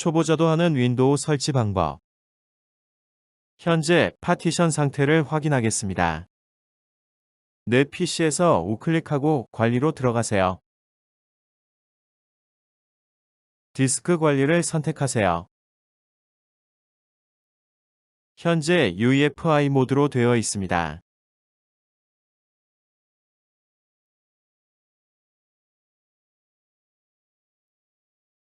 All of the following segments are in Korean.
초보자도 하는 윈도우 설치 방법. 현재 파티션 상태를 확인하겠습니다. 내 PC에서 우클릭하고 관리로 들어가세요. 디스크 관리를 선택하세요. 현재 UEFI 모드로 되어 있습니다.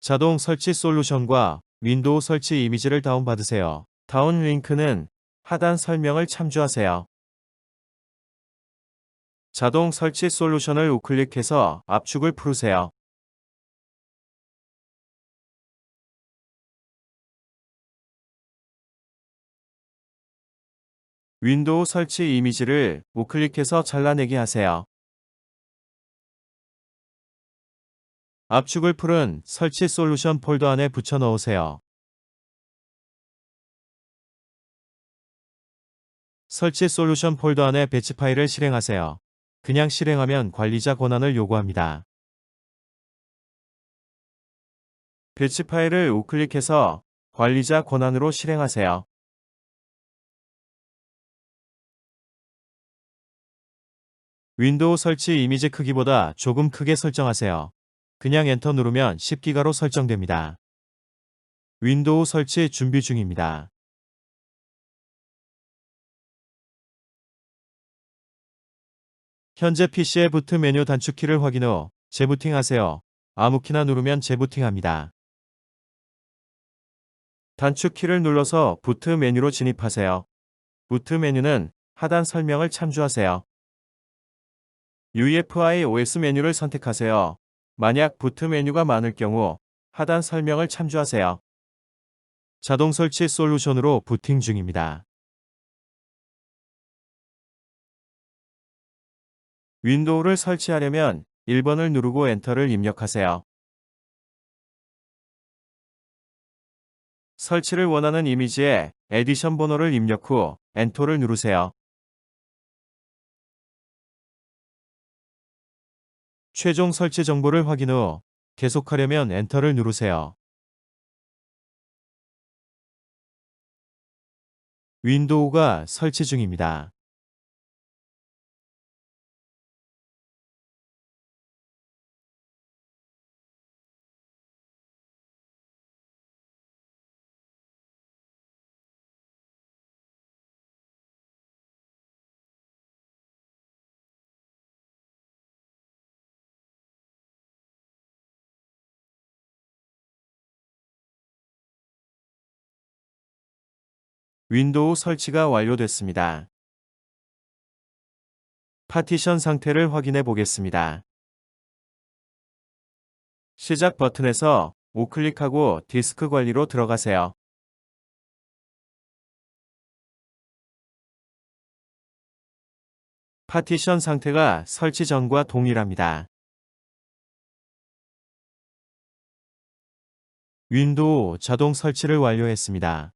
자동 설치 솔루션과 윈도우 설치 이미지를 다운받으세요. 다운 링크는 하단 설명을 참조하세요. 자동 설치 솔루션을 우클릭해서 압축을 풀으세요. 윈도우 설치 이미지를 우클릭해서 잘라내게 하세요. 압축을 풀은 설치 솔루션 폴더 안에 붙여 넣으세요. 설치 솔루션 폴더 안에 배치 파일을 실행하세요. 그냥 실행하면 관리자 권한을 요구합니다. 배치 파일을 우클릭해서 관리자 권한으로 실행하세요. 윈도우 설치 이미지 크기보다 조금 크게 설정하세요. 그냥 엔터 누르면 10기가로 설정됩니다. 윈도우 설치 준비 중입니다. 현재 PC의 부트 메뉴 단축키를 확인 후 재부팅하세요. 아무 키나 누르면 재부팅합니다. 단축키를 눌러서 부트 메뉴로 진입하세요. 부트 메뉴는 하단 설명을 참조하세요. UEFI OS 메뉴를 선택하세요. 만약 부트 메뉴가 많을 경우 하단 설명을 참조하세요. 자동 설치 솔루션으로 부팅 중입니다. 윈도우를 설치하려면 1번을 누르고 엔터를 입력하세요. 설치를 원하는 이미지에 에디션 번호를 입력 후 엔터를 누르세요. 최종 설치 정보를 확인 후 계속하려면 엔터를 누르세요. 윈도우가 설치 중입니다. 윈도우 설치가 완료됐습니다. 파티션 상태를 확인해 보겠습니다. 시작 버튼에서 우클릭하고 디스크 관리로 들어가세요. 파티션 상태가 설치 전과 동일합니다. 윈도우 자동 설치를 완료했습니다.